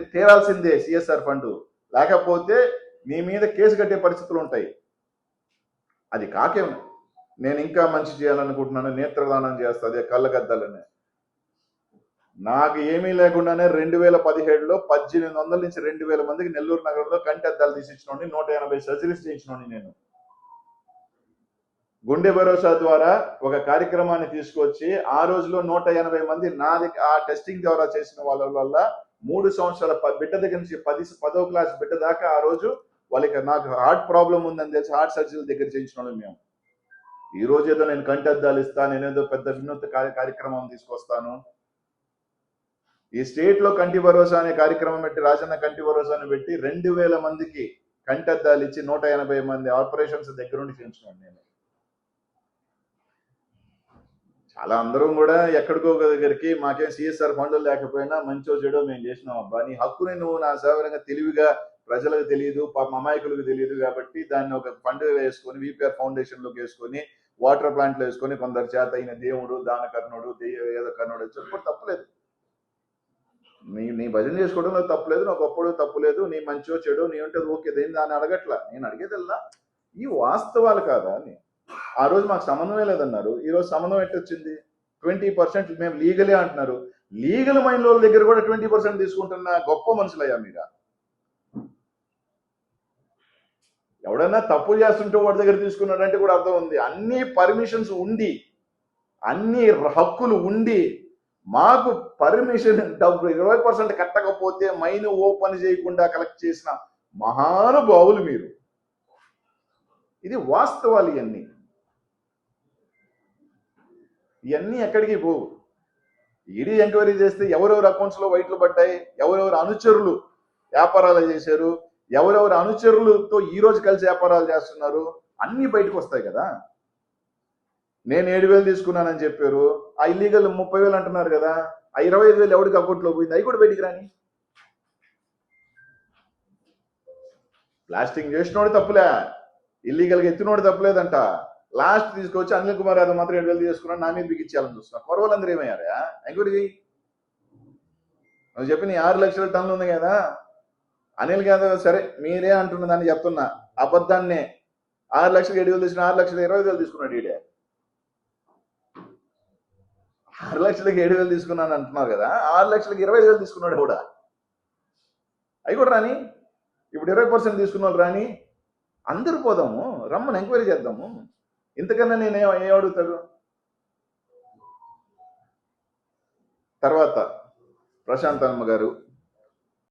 తీరాల్సిందే CSR fund. లేకపోతే నీ మీద కేసు కట్టే పరిస్థితులు ఉంటాయి. అది కాకేం నేను ఇంకా మంచి చేయాలనుకుంటున్నాను నేత్రదానం చేస్తా అదే కళ్ళగద్దాలని నాకు ఏమీ లేకుండానే రెండు వేల పదిహేడులో పద్దెనిమిది వందల నుంచి రెండు వేల మందికి నెల్లూరు నగరంలో కంటి అద్దాలు నూట ఎనభై సర్జరీస్ చేయించినోడిని నేను. గుండె భరోసా ద్వారా ఒక కార్యక్రమాన్ని తీసుకొచ్చి ఆ రోజులో నూట ఎనభై మంది నాది ఆ టెస్టింగ్ ద్వారా చేసిన వాళ్ళ వల్ల మూడు సంవత్సరాల బిడ్డ దగ్గర నుంచి పది పదో క్లాస్ బిడ్డ దాకా ఆ రోజు వాళ్ళకి నాకు హార్ట్ ప్రాబ్లం ఉందని తెలిసి హార్ట్ సర్జరీ దగ్గర చేయించిన వాళ్ళం మేము. ఈ రోజు ఏదో నేను కంటి అద్దాలు ఇస్తాను నేనేదో పెద్ద వినూత్న కార్యక్రమం తీసుకొస్తాను. ఈ స్టేట్లో కంటి భరోసా అనే కార్యక్రమం పెట్టి రాజన్న కంటి భరోసాను పెట్టి రెండు వేల మందికి కంటి అద్దాలు ఇచ్చి నూట ఎనభై మంది ఆపరేషన్స్ దగ్గరుండి చేయించుకున్నాను నేను. చాలా అందరం కూడా ఎక్కడికో ఒక దగ్గరికి మాకేం సిఎస్ఆర్ ఫండ్లు లేకపోయినా మంచో చెడో మేము చేసినాం అబ్బా. నీ హక్కుని నువ్వు నా సేవరంగా తెలివిగా ప్రజలకు తెలియదు పాప అమాయకులకు తెలియదు కాబట్టి దాన్ని ఒక ఫండ్ వేసుకొని విపిఆర్ ఫౌండేషన్లోకి వేసుకొని వాటర్ ప్లాంట్లో వేసుకొని కొందరు చేత అయిన దేవుడు దాన కర్ణుడు ఏదో కర్ణుడు చెప్పడం తప్పలేదు. నీ నీ భజన చేసుకోవడంలో తప్పలేదు నాకు ఒప్పుడు తప్పులేదు నీ మంచో చెడు నీ ఉంటే ఓకే దేని దాన్ని అడగట్లా? నేను అడిగేదల్లా? ఈ వాస్తవాలు కాదా అని? ఆ రోజు మాకు సంబంధమే లేదన్నారు. ఈ రోజు సంబంధం ఎట్టొచ్చింది? ట్వంటీ పర్సెంట్ మేము లీగలే అంటున్నారు. లీగల్ మైండ్ వాళ్ళ దగ్గర కూడా ట్వంటీ పర్సెంట్ తీసుకుంటున్న గొప్ప మనుషులయ్యా మీరా? ఎవడన్నా తప్పు చేస్తుంటే వాడి దగ్గర తీసుకున్నాడంటే కూడా అర్థం ఉంది. అన్ని పర్మిషన్స్ ఉండి అన్ని హక్కులు ఉండి మాకు పర్మిషన్ డబ్బు ఇరవై పర్సెంట్ కట్టకపోతే మైన్ ఓపెన్ చేయకుండా కలెక్ట్ చేసిన మహానుభావులు మీరు. ఇది వాస్తవాలు ఇవన్నీ. ఇవన్నీ ఎక్కడికి పోవు. ఈడీ ఎంక్వైరీ చేస్తే ఎవరెవరు అకౌంట్స్లో వైట్లు పడ్డాయి ఎవరెవరు అనుచరులు వ్యాపారాలు చేశారు ఎవరెవరు అనుచరులతో ఈ రోజు కలిసి వ్యాపారాలు చేస్తున్నారు అన్ని బయటకు వస్తాయి కదా. నేను ఏడు వేలు తీసుకున్నానని చెప్పారు ఆ ఇల్లీగల్ ముప్పై వేలు అంటున్నారు కదా ఆ ఇరవై ఐదు వేలు ఎవరికి అకౌంట్లో పోయింది? అవి కూడా బయటికి రాని. ప్లాస్టింగ్ చేసినోడు తప్పులే. ఇల్లీగల్గా ఎత్తినోడు తప్పులేదంట. లాస్ట్ తీసుకొచ్చి అనిల్ కుమార్ యాదవ్ మాత్రం ఏడు వేలు తీసుకున్నాడు నా మీద బిగించాలని చూస్తున్నా. కొరవలందరూ ఏమయ్యారా? ఎంక్వైరీ నువ్వు చెప్పిన ఆరు లక్షల టన్నులు ఉంది కదా. అనిల్ యాదవ్ సరే మీరే అంటున్న దాన్ని చెప్తున్నా. అబద్ధాన్నే. ఆరు లక్షలు ఏడు వేలు తీసుకున్న ఆరు లక్షల ఇరవై వేలు తీసుకున్నాడు ఈడే. ఆరు లక్షలకి ఏడు వేలు తీసుకున్నాను అంటున్నారు కదా. ఆరు లక్షలకి ఇరవై ఐదు వేలు తీసుకున్నాడు కూడా. అవి కూడా రాని. ఇప్పుడు ఇరవై పర్సెంట్ తీసుకున్న వాళ్ళు రాని. అందరూ పోదాము. రమ్మని ఎంక్వైరీ చేద్దాము. ఇంతకన్నా నేను ఏం అడుగుతాడు? తర్వాత ప్రశాంత్ అమ్మ గారు